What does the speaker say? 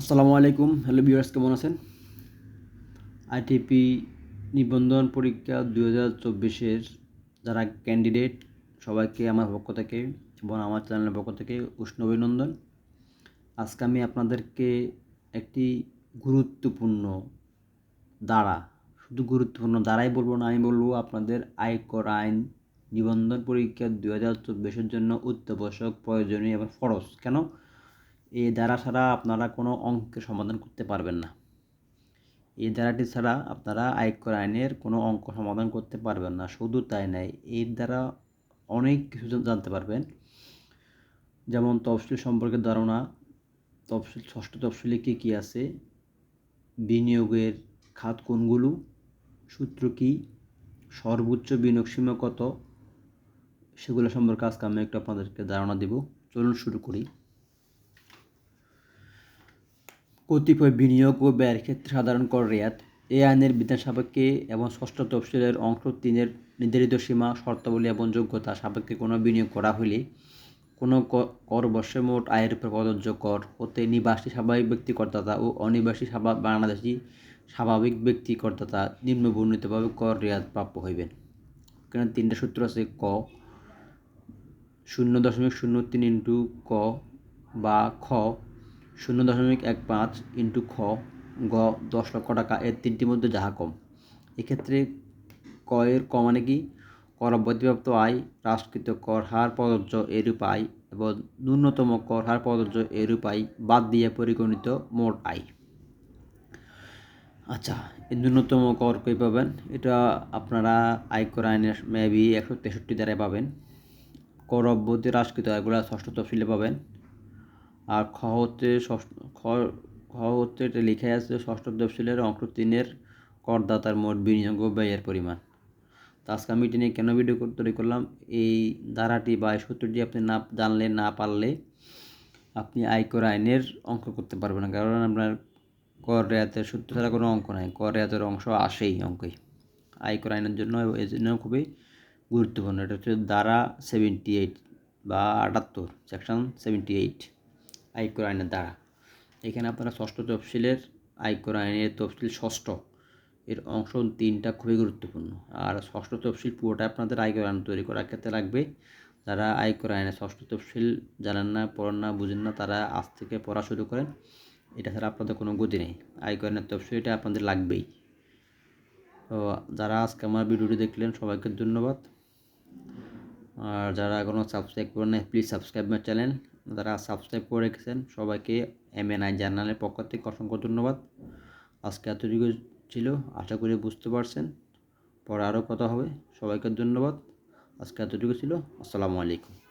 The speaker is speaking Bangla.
আসসালামু আলাইকুম। হ্যালো ভিউয়ার্স, কেমন আছেন? আইটিপি নিবন্ধন পরীক্ষা দুই হাজার চব্বিশের যারা ক্যান্ডিডেট, সবাইকে আমার পক্ষ থেকে এবং আমার চ্যানেলের পক্ষ থেকে উষ্ণ অভিনন্দন। আজকে আমি আপনাদেরকে একটি গুরুত্বপূর্ণ দ্বারা, শুধু গুরুত্বপূর্ণ দ্বারাই বলব না, আমি বলব আপনাদের আয়কর আইন নিবন্ধন পরীক্ষা দুই হাজার চব্বিশের জন্য অত্যাবশ্যক, প্রয়োজনীয় এবং ফরজ। কেন? এই দ্বারা ছাড়া আপনারা কোনো অঙ্কের সমাধান করতে পারবেন না। এই দ্বারাটি ছাড়া আপনারা আয়কর আইনের কোনো অঙ্ক সমাধান করতে পারবেন না। শুধু তাই নাই এর দ্বারা অনেক কিছু জানতে পারবেন। যেমন তফসিল সম্পর্কে ধারণা, তফসিল, ষষ্ঠ তফসিলে কী কী আছে, বিনিয়োগের খাত কোনগুলো, সূত্র কী, সর্বোচ্চ বিনিয়োগ সীমা কত, সেগুলো সম্পর্কে আজকে আমি একটু আপনাদেরকে ধারণা দেব। চলুন শুরু করি। কতিপয় বিনিয়োগ ও ব্যয়ের ক্ষেত্রে সাধারণ কর রেয়াত, এ আইনের বিধান সাপেক্ষে এবং ষষ্ঠ তফসিলের অংশ তিনের নির্ধারিত সীমা, শর্তাবলী এবং যোগ্যতা সাপেক্ষে কোনো বিনিয়োগ করা হলে কোনো কর বর্ষে মোট আয়ের উপর প্রযোজ্য কর হতে নিবাসী স্বাভাবিক ব্যক্তি করদাতা ও অনিবাসী স্বাভাবিক বাংলাদেশি স্বাভাবিক ব্যক্তি করদাতা নিম্ন বর্ণিতভাবে কর রেয়াত প্রাপ্য হইবেন। এখানে তিনটা সূত্র আছে, ক, শূন্য দশমিক শূন্য তিন ইন্টু ক বা খ শূন্য দশমিক এক পাঁচ ইন্টু খ, গ, দশ লক্ষ টাকা এর তিনটির মধ্যে যাহা কম। এক্ষেত্রে ক এর ক মানে কি? কর অব্যতিপ্রাপ্ত আয় রাষ্ট্রকৃত কর হার প্রযোজ্য এরূপ আয় এবং ন্যূনতম কর হার প্রযোজ্য এরূপ আয় বাদ দিয়ে পরিগণিত মোট আয়। আচ্ছা এই ন্যূনতম কর কই পাবেন? এটা আপনারা আয়কর আইনের মেবি একশো তেষট্টি দ্বারাই পাবেন। কর অব্যতি রাষ্ট্রকৃত এগুলো ষষ্ঠ তফসিলে পাবেন। আর খ হচ্ছে ষষ্ঠ, খ খ হচ্ছে এটা লিখে আছে ষষ্ঠ তফসিলের অংশ তিনের করদাতার মোট বিনিয়োগ ব্যয়ের পরিমাণ। তো আজকে আমি এটি নিয়ে কেন ভিডিও তৈরি করলাম? এই ধারাটি বা এই সূত্রটি আপনি না জানলে, না পারলে আপনি আয়কর আইনের অঙ্ক করতে পারবেন না। কারণ আপনার কর রেয়াতের সূত্র ছাড়া কোনো অঙ্ক নাই। কর রেয়াতের অংশ আসেই অঙ্কই। আয়কর আইনের জন্য এই জন্য খুবই গুরুত্বপূর্ণ। এটা হচ্ছে ধারা সেভেন্টি এইট বা আটাত্তর সেকশন সেভেন্টি এইট আয়কর আইনের দ্বারা। এখানে আপনারা ষষ্ঠ তফসিলের আয়কর আইনের তফসিল ষষ্ঠ, এর অংশ তিনটা খুবই গুরুত্বপূর্ণ। আর ষষ্ঠ তফসিল পুরোটা আপনাদের আয়কর আইন তৈরি করার ক্ষেত্রে লাগবে। যারা আয়কর আইনের ষষ্ঠ তফসিল জানেন না, পড়েন না, বুঝেন না, তারা আজ থেকে পড়া শুরু করেন। এটা ছাড়া আপনাদের কোনো গতি নেই। আয়কর আইনের তফসিল এটা আপনাদের লাগবেই। তো যারা আজকে আমার ভিডিওটি দেখলেন, সবাইকে ধন্যবাদ। আর যারা এখনও সাবস্ক্রাইব করেন প্লিজ সাবস্ক্রাইব মাই চ্যানেল। যারা সাবস্ক্রাইব করে রেখেছেন, সবাইকে এম এন আই জার্নালের পক্ষ থেকে অসংখ্য ধন্যবাদ। আজকে এতটুকু ছিল, আশা করি বুঝতে পারছেন। পরে আরও কথা হবে, সবাইকে ধন্যবাদ। আজকে এতটুকু ছিল, আসসালামু আলাইকুম।